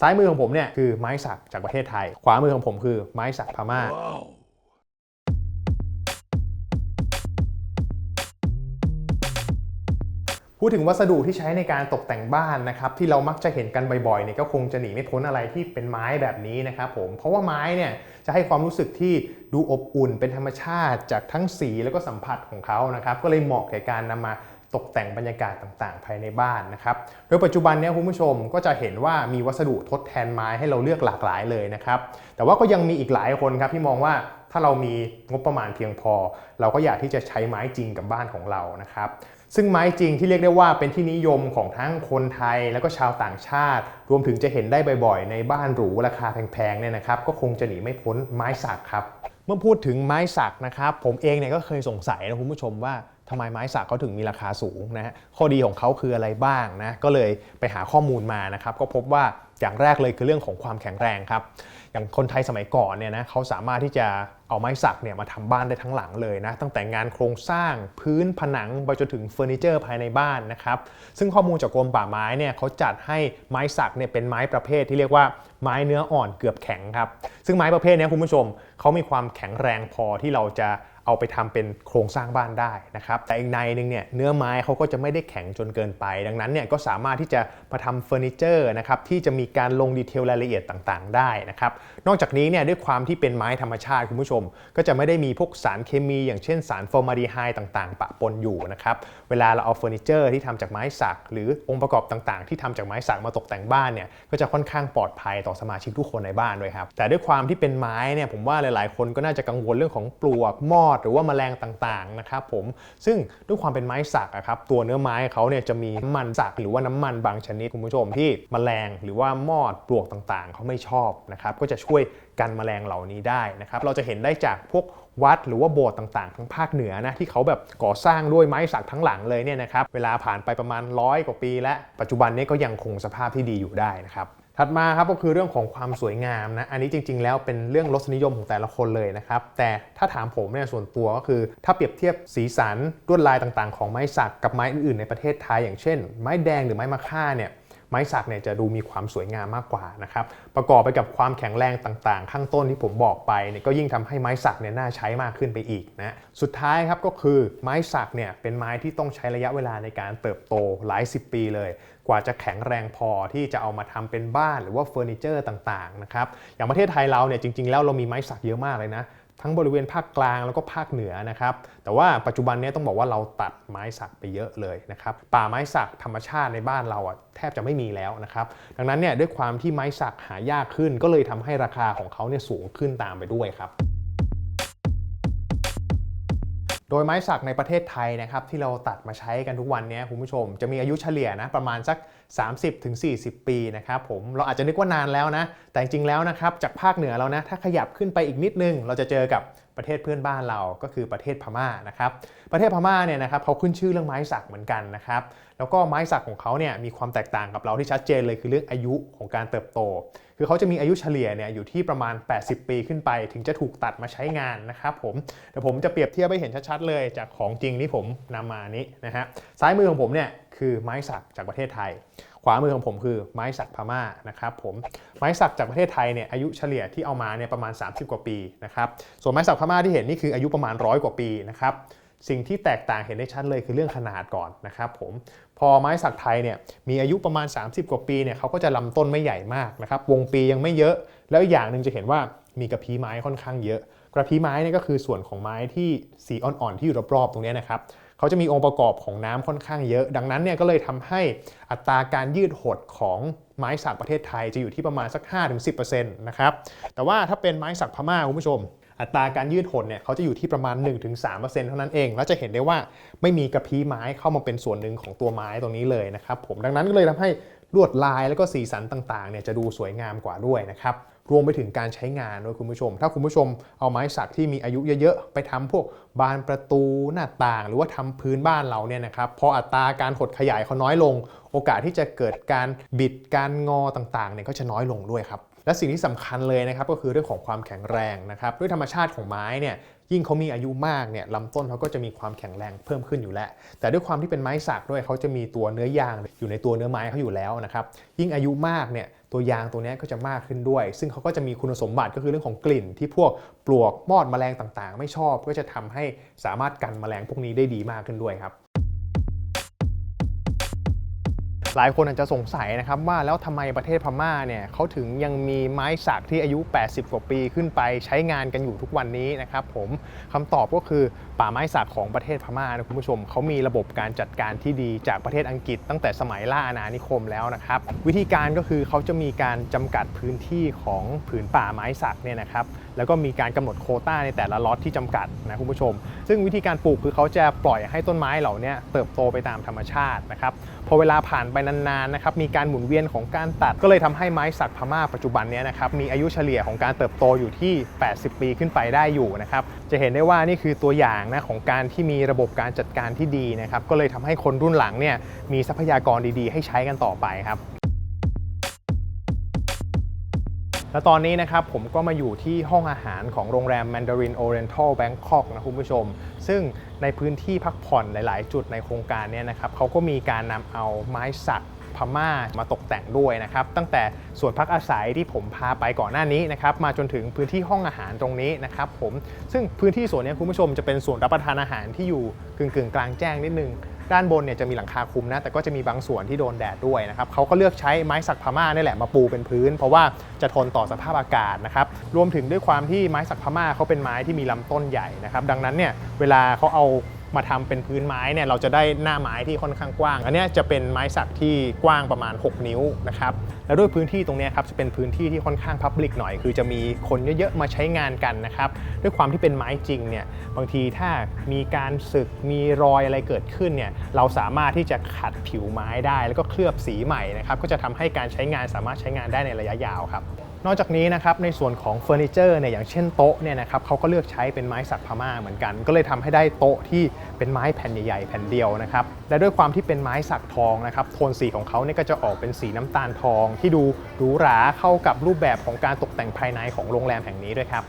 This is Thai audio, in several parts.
ซ้ายมือของผมเนี่ยคือไม้สักจากประเทศไทย ขวามือของผมคือไม้สักพม่า พูดถึงวัสดุที่ใช้ในการตกแต่งบ้านนะครับที่เรามักจะเห็นกันบ่อยๆเนี่ยก็คงจะหนีไม่พ้นอะไรที่เป็นไม้แบบนี้นะครับผมเพราะว่าไม้เนี่ยจะให้ความรู้สึกที่ดูอบอุ่นเป็นธรรมชาติจากทั้งสีแล้วก็สัมผัสของเขานะครับก็เลยเหมาะแก่การนำมา ตกแต่งบรรยากาศต่างๆ ภายในบ้านนะครับ โดยปัจจุบันเนี้คุณผู้ชมก็จะเห็นว่ามีวัสดุทดแทนไม้ให้เราเลือกหลากหลายเลยนะครับ แต่ว่าก็ยังมีอีกหลายคนครับที่มองว่าถ้าเรามีงบประมาณเพียงพอ เราก็อยากที่จะใช้ไม้จริงกับบ้านของเรานะครับ ซึ่งไม้จริงที่เรียกได้ว่าเป็นที่นิยมของทั้งคนไทยแล้วก็ชาวต่างชาติ รวมถึงจะเห็นได้บ่อยๆ ในบ้านหรูราคาแพงๆเนี่ยนะครับ ก็คงจะหนีไม่พ้นไม้สักครับ เมื่อพูดถึงไม้สักนะครับ ผมเองเนี่ยก็เคยสงสัยนะคุณผู้ชมว่า ทำไมไม้สักเขาถึงมีราคาสูงนะฮะข้อดีของเขาคืออะไรบ้างนะก็เลยไปหาข้อมูลมานะครับก็พบว่าอย่างแรกเลยคือเรื่องของความแข็งแรงครับ อย่างคนไทยสมัยก่อนเนี่ยนะเขาสามารถที่จะเอาไม้สักเนี่ยมาทำบ้านได้ทั้งหลังเลยนะตั้งแต่งานโครงสร้างพื้นผนังไปจนถึงเฟอร์นิเจอร์ภายในบ้านนะครับซึ่งข้อมูลจากกรมป่าไม้เนี่ยเขาจัดให้ไม้สักเนี่ยเป็นไม้ประเภทที่เรียกว่าไม้เนื้ออ่อนเกือบแข็งครับซึ่งไม้ประเภทนี้คุณผู้ชมเขามีความแข็งแรงพอที่เราจะ เอาไปทำเป็นโครงสร้างบ้านได้นะครับแต่อีกในหนึ่งเนี่ยเนื้อไม้เขาก็จะไม่ได้แข็งจนเกินไป ดังนั้นเนี่ยก็สามารถที่จะมาทำเฟอร์นิเจอร์นะครับที่จะมีการลงดีเทลรายละเอียดต่างๆ ได้นะครับนอกจากนี้เนี่ยด้วยความที่เป็นไม้ธรรมชาติคุณผู้ชม ก็จะไม่ได้มีพวกสารเคมี อย่างเช่นสารฟอร์มาลดีไฮด์ต่างๆ ปะปนอยู่นะครับเวลาเราเอาเฟอร์นิเจอร์ที่ทำจากไม้สัก หรือองค์ประกอบต่างๆ ที่ทำจากไม้สักมาตกแต่งบ้านเนี่ยก็จะค่อนข้างปลอดภัยต่อสมาชิกทุกคนในบ้านด้วยครับแต่ด้วยความที่เป็นไม้เนี่ยผมว่าหลายๆ คนก็น่าจะกังวลเรื่องของปลวกมอดหรือว่าแมลงต่างๆนะครับผมซึ่งด้วยความเป็นไม้สักอะครับตัวเนื้อไม้เขาเนี่ยจะมีน้ำมันสักหรือว่าน้ำมันบางชนิดคุณผู้ชมที่แมลงหรือว่ามอดปลวกต่างๆเขาไม่ชอบนะครับก็จะช่วยกันแมลงเหล่านี้ได้นะครับเราจะเห็นได้จากพวกวัดหรือว่าโบสถ์ต่างๆ ทั้งภาคเหนือนะที่เขาแบบก่อสร้างด้วยไม้สักทั้งหลังเลยเนี่ยนะครับเวลาผ่านไปประมาณร้อยกว่าปี และปัจจุบันนี้ก็ยังคงสภาพที่ดีอยู่ได้นะครับ ถัดมาครับก็คือเรื่องของความสวยงามนะ อันนี้จริง ๆ แล้วเป็นเรื่องรสนิยมของแต่ละคนเลยนะครับ แต่ถ้าถามผมเนี่ยส่วนตัวก็คือ ถ้าเปรียบเทียบสีสันลวดลายต่างๆ ของไม้สักกับไม้อื่นๆในประเทศไทยอย่างเช่น ไม้แดงหรือไม้มะค่าเนี่ย ไม้สักเนี่ยจะดูมีความสวยงามมากกว่านะครับประกอบไปกับความแข็งแรงต่างๆ ข้างต้นที่ผมบอกไปเนี่ยก็ยิ่งทำให้ไม้สักเนี่ยน่าใช้มากขึ้นไปอีกนะสุดท้ายครับก็คือไม้สักเนี่ยเป็นไม้ที่ต้องใช้ระยะเวลาในการเติบโตหลายสิบปีเลย กว่าจะแข็งแรงพอที่จะเอามาทำเป็นบ้านหรือว่าเฟอร์นิเจอร์ต่างๆนะครับอย่างประเทศไทยเราเนี่ยจริงๆแล้วเรามีไม้สักเยอะมากเลยนะ ทั้งบริเวณภาคกลางแล้วก็ภาคเหนือนะครับ แต่ว่าปัจจุบันนี้ต้องบอกว่าเราตัดไม้สักไปเยอะเลยนะครับ ป่าไม้สักธรรมชาติในบ้านเราอะแทบจะไม่มีแล้วนะครับ ดังนั้นเนี่ยด้วยความที่ไม้สักหายากขึ้น ก็เลยทำให้ราคาของเขาเนี่ยสูงขึ้นตามไปด้วยครับ โดยไม้สักในประเทศไทยนะครับที่เราตัดมาใช้กันทุกวันนี้คุณผู้ชม จะมีอายุเฉลี่ยนะประมาณสัก 30-40 ปีนะครับผมเราอาจจะนึกว่านานแล้วนะ แต่จริงแล้วนะครับจากภาคเหนือเรานะถ้าขยับขึ้นไปอีกนิดนึง เราจะเจอกับประเทศเพื่อนบ้านเราก็คือประเทศพม่านะครับประเทศพม่าเนี่ยนะครับเขาขึ้นชื่อเรื่องไม้สักเหมือนกันนะครับแล้วก็ไม้สักของเขาเนี่ยมีความแตกต่างกับเราที่ชัดเจนเลยคือเรื่องอายุของการเติบโต คือเขาจะมีอายุเฉลี่ยเนี่ยอยู่ที่ประมาณ 80 ปีขึ้นไป ถึงจะถูกตัดมาใช้งานนะครับผมเดี๋ยวผมจะเปรียบเทียบให้เห็นชัดๆเลยจากของจริงที่ผมนำมานี้นะฮะซ้ายมือของผมเนี่ยคือไม้สักจากประเทศไทย ขวามือของผมคือไม้สักพม่านะครับผมไม้สักจากประเทศไทยเนี่ยอายุเฉลี่ยที่เอามาเนี่ยประมาณ 30 กว่าปีนะครับส่วนไม้สักพม่าที่เห็นนี่คืออายุประมาณร้อยกว่าปีนะครับ สิ่งที่แตกต่างเห็นได้ชัดเลยคือเรื่องขนาดก่อนนะครับผมพอไม้สักไทยเนี่ยมีอายุประมาณ 30 กว่าปีเนี่ยเขาก็จะลำต้นไม่ใหญ่มากนะครับวงปียังไม่เยอะ แล้วอย่างหนึ่งจะเห็นว่ามีกระพี้ไม้ค่อนข้างเยอะ กระพี้ไม้เนี่ยก็คือส่วนของไม้ที่สีอ่อนๆที่อยู่รอบๆตรงนี้นะครับเขาจะมีองค์ประกอบของน้ำค่อนข้างเยอะ ดังนั้นเนี่ยก็เลยทำให้อัตราการยืดหดของไม้สักประเทศไทยจะอยู่ที่ประมาณสัก 5-10%นะครับแต่ว่าถ้าเป็นไม้สักพม่าคุณผู้ชม อัตราการยืดหดเนี่ยเขาจะอยู่ที่ประมาณ 1-3%เท่านั้นเอง แล้วจะเห็นได้ว่าไม่มีกระพี้ไม้เข้ามาเป็นส่วนหนึ่งของตัวไม้ตรงนี้เลยนะครับผมดังนั้นก็เลยทำให้ลวดลายแล้วก็สีสันต่างๆเนี่ยจะดูสวยงามกว่าด้วยนะครับรวมไปถึงการใช้งานด้วยคุณผู้ชม ถ้าคุณผู้ชมเอาไม้สักที่มีอายุเยอะๆ ไปทำพวกบานประตูหน้าต่าง หรือว่าทำพื้นบ้านเราเนี่ยนะครับพออัตราการหดขยายเขาน้อยลง โอกาสที่จะเกิดการบิดการงอต่างๆเนี่ยก็จะน้อยลงด้วยครับ และสิ่งที่สำคัญเลยนะครับก็คือเรื่องของความแข็งแรงนะครับด้วยธรรมชาติของไม้เนี่ยยิ่งเขามีอายุมากเนี่ยลำต้นเขาก็จะมีความแข็งแรงเพิ่มขึ้นอยู่แล้ว แต่ด้วยความที่เป็นไม้สักด้วยเขาจะมีตัวเนื้อยางอยู่ในตัวเนื้อไม้เขาอยู่แล้วนะครับยิ่งอายุมากเนี่ยตัวยางตัวนี้ก็จะมากขึ้นด้วย ซึ่งเขาก็จะมีคุณสมบัติก็คือเรื่องของกลิ่น ที่พวกปลวกมอดแมลงต่างๆ ไม่ชอบก็จะทำให้สามารถกันแมลงพวกนี้ได้ดีมากขึ้นด้วยครับ หลายคนอาจจะสงสัยนะครับว่าแล้วทำไมประเทศพม่าเนี่ยเขาถึงยังมีไม้สักที่อายุ 80 กว่าปีขึ้นไปใช้งานกันอยู่ทุกวันนี้นะครับผมคำตอบก็คือป่าไม้สักของประเทศพม่านะคุณผู้ชมเขามีระบบการจัดการที่ดีจากประเทศอังกฤษ ตั้งแต่สมัยล่าอาณานิคมแล้วนะครับวิธีการก็คือเขาจะมีการจำกัดพื้นที่ของผืนป่าไม้สักเนี่ยนะครับแล้วก็มีการกำหนดโคต้าในแต่ละล็อตที่จำกัดนะคุณผู้ชม ซึ่งวิธีการปลูกคือเขาจะปล่อยให้ต้นไม้เหล่านี้เติบโตไปตามธรรมชาตินะครับ พอเวลาผ่านไปนานๆนะครับมีการหมุนเวียนของการตัด ก็เลยทำให้ไม้สักพม่าปัจจุบันเนี้นะครับมีอายุเฉลี่ยของการเติบโตอยู่ที่ 80 ปีขึ้นไปได้อยู่นะครับจะเห็นได้ว่านี่คือตัวอย่างนะของการที่มีระบบการจัดการที่ดีนะครับก็เลยทำให้คนรุ่นหลังเนี่ยมีทรัพยากรดีๆ ให้ใช้กันต่อไปครับ แล้วตอนนี้นะครับผมก็มาอยู่ที่ห้องอาหารของโรงแรม Mandarin Oriental Bangkok นะคุณผู้ชม ซึ่งในพื้นที่พักผ่อนหลาย ๆ จุดในโครงการเนี้นะครับเขาก็มีการนำเอาไม้สักพม่ามาตกแต่งด้วยนะครับ ตั้งแต่ส่วนพักอาศัยที่ผมพาไปก่อนหน้านี้นะครับมาจนถึงพื้นที่ห้องอาหารตรงนี้นะครับผมซึ่งพื้นที่ส่วนนี้คุณผู้ชมจะเป็นส่วนรับประทานอาหารที่อยู่กึ่งๆกลางแจ้งนิดนึง ด้านบนเนี่ยจะมีหลังคาคุมนะแต่ก็จะมีบางส่วนที่โดนแดดด้วยนะครับเขาก็เลือกใช้ไม้สักพม่านี่แหละมาปูเป็นพื้น เพราะว่าจะทนต่อสภาพอากาศนะครับรวมถึงด้วยความที่ไม้สักพม่าเขาเป็นไม้ที่มีลำต้นใหญ่นะครับดังนั้นเนี่ยเวลาเขาเอา มาทำเป็นพื้นไม้เนี่ยเราจะได้หน้าไม้ที่ค่อนข้างกว้าง อันนี้จะเป็นไม้สักที่กว้างประมาณ 6 นิ้วนะครับแล้วด้วยพื้นที่ตรงนี้ครับจะเป็นพื้นที่ที่ค่อนข้างพับลิกหน่อย คือจะมีคนเยอะๆมาใช้งานกันนะครับด้วยความที่เป็นไม้จริงเนี่ยบางทีถ้ามีการสึกมีรอยอะไรเกิดขึ้นเนี่ยเราสามารถที่จะขัดผิวไม้ได้ แล้วก็เคลือบสีใหม่นะครับก็จะทำให้การใช้งานสามารถใช้งานได้ในระยะยาวครับ นอกจากนี้นะครับในส่วนของเฟอร์นิเจอร์เนี่ยอย่างเช่นโต๊ะเนี่ยนะครับเขาก็เลือกใช้เป็นไม้สักพม่าเหมือนกัน ก็เลยทำให้ได้โต๊ะที่เป็นไม้แผ่นใหญ่ๆแผ่นเดียวนะครับและด้วยความที่เป็นไม้สักทองนะครับโทนสีของเขาเนี่ยก็จะออกเป็นสีน้ำตาลทอง ที่ดูหรูหราเข้ากับรูปแบบของการตกแต่งภายในของโรงแรมแห่งนี้ด้วยครับ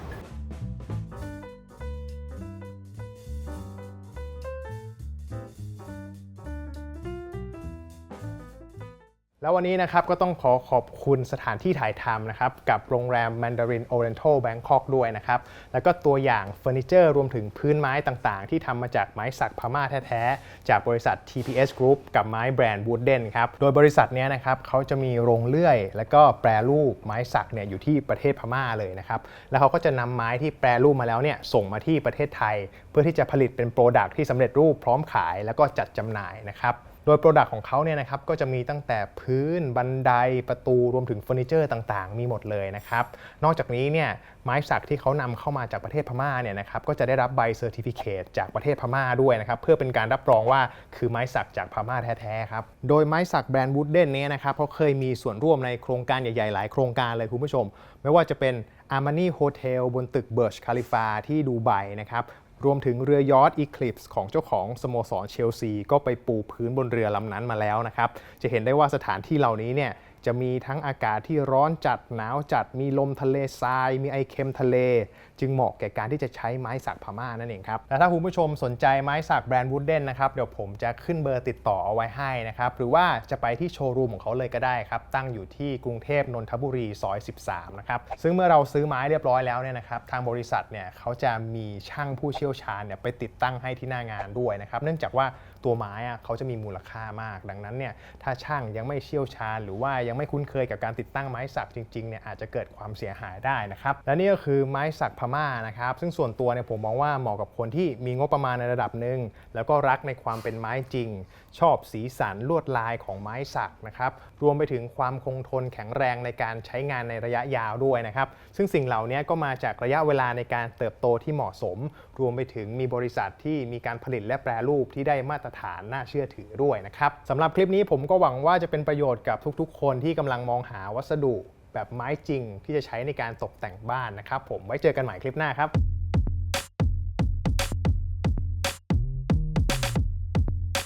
แล้ววันนี้นะครับก็ต้องขอขอบคุณสถานที่ถ่ายทำนะครับกับโรงแรม Mandarin Oriental Bangkok ด้วยนะครับ แล้วก็ตัวอย่างเฟอร์นิเจอร์รวมถึงพื้นไม้ต่างๆ ที่ทำมาจากไม้สักพม่าแท้ๆ จากบริษัท TPS Group กับไม้แบรนด์ Wooden ครับ โดยบริษัทเนี้ยนะครับเขาจะมีโรงเลื่อย แล้วก็แปรรูปไม้สักเนี่ยอยู่ที่ประเทศพม่าเลยนะครับแล้วเขาก็จะนำไม้ที่แปรรูปมาแล้วเนี่ยส่งมาที่ประเทศไทย เพื่อที่จะผลิตเป็นโปรดักที่สำเร็จรูปพร้อมขายแล้วก็จัดจำหน่ายนะครับ โดยโปรดักต์ของเขาเนี่ยนะครับก็จะมีตั้งแต่พื้นบันไดประตูรวมถึงเฟอร์นิเจอร์ต่างๆ มีหมดเลยนะครับ นอกจากนี้เนี่ยไม้สักที่เขานำเข้ามาจากประเทศพม่าเนี่ยนะครับก็จะได้รับใบเซอร์ติฟิเคตจากประเทศพม่าด้วยนะครับเพื่อเป็นการรับรองว่าคือไม้สักจากพม่าแท้ๆครับโดยไม้สักแบรนด์วูดเดนเนี่ยนะครับเขาเคยมีส่วนร่วมในโครงการใหญ่ๆ หลายโครงการเลยคุณผู้ชม ไม่ว่าจะเป็น Armani Hotel บนตึกเบิร์ชคาลิฟาที่ดูไบนะครับ รวมถึงเรือยอท Eclipse ของเจ้าของสโมสรเชลซีก็ไปปูพื้นบนเรือลำนั้นมาแล้วนะครับ จะเห็นได้ว่าสถานที่เหล่านี้เนี่ย จะมีทั้งอากาศที่ร้อนจัดหนาวจัด มีลมทะเลทราย มีไอเค็มทะเล จึงเหมาะแก่การที่จะใช้ไม้สักพม่านั่นเองครับและถ้าคุณผู้ชมสนใจไม้สักแบรนด์วูดเดนนะครับเดี๋ยวผมจะขึ้นเบอร์ติดต่อเอาไว้ให้นะครับหรือว่าจะไปที่โชว์รูมของเขาเลยก็ได้ครับตั้งอยู่ที่กรุงเทพนนทบุรีซอย 13นะครับซึ่งเมื่อเราซื้อไม้เรียบร้อยแล้วเนี่ยนะครับทางบริษัทเนี่ยเขาจะมีช่างผู้เชี่ยวชาญเนี่ยไปติดตั้งให้ที่หน้างานด้วยนะครับเนื่องจากว่าตัวไม้อะเขาจะมีมูลค่ามาก ดังนั้นเนี่ยถ้าช่างยังไม่เชี่ยวชาญหรือว่ายังไม่คุ้นเคยกับการติดตั้งไม้สักจริงๆเนี่ยอาจจะเกิดความเสียหายได้นะครับและนี่ก็คือไม้สักพม่านะครับซึ่งส่วนตัวเนี่ยผมมองว่าเหมาะกับคนที่มีงบประมาณในระดับหนึ่งแล้วก็รักในความเป็นไม้จริง ชอบสีสันลวดลายของไม้สักนะครับรวมไปถึงความคงทนแข็งแรงในการใช้งานในระยะยาวด้วยนะครับซึ่งสิ่งเหล่านี้ก็มาจากระยะเวลาในการเติบโตที่เหมาะสม รวมไปถึงมีบริษัทที่มีการผลิตและแปรรูปที่ได้มาตรฐานน่าเชื่อถือด้วยนะครับสำหรับคลิปนี้ผมก็หวังว่าจะเป็นประโยชน์กับทุกๆ คนที่กำลังมองหาวัสดุแบบไม้จริงที่จะใช้ในการตกแต่งบ้านนะครับผมไว้เจอกันใหม่คลิปหน้าครับ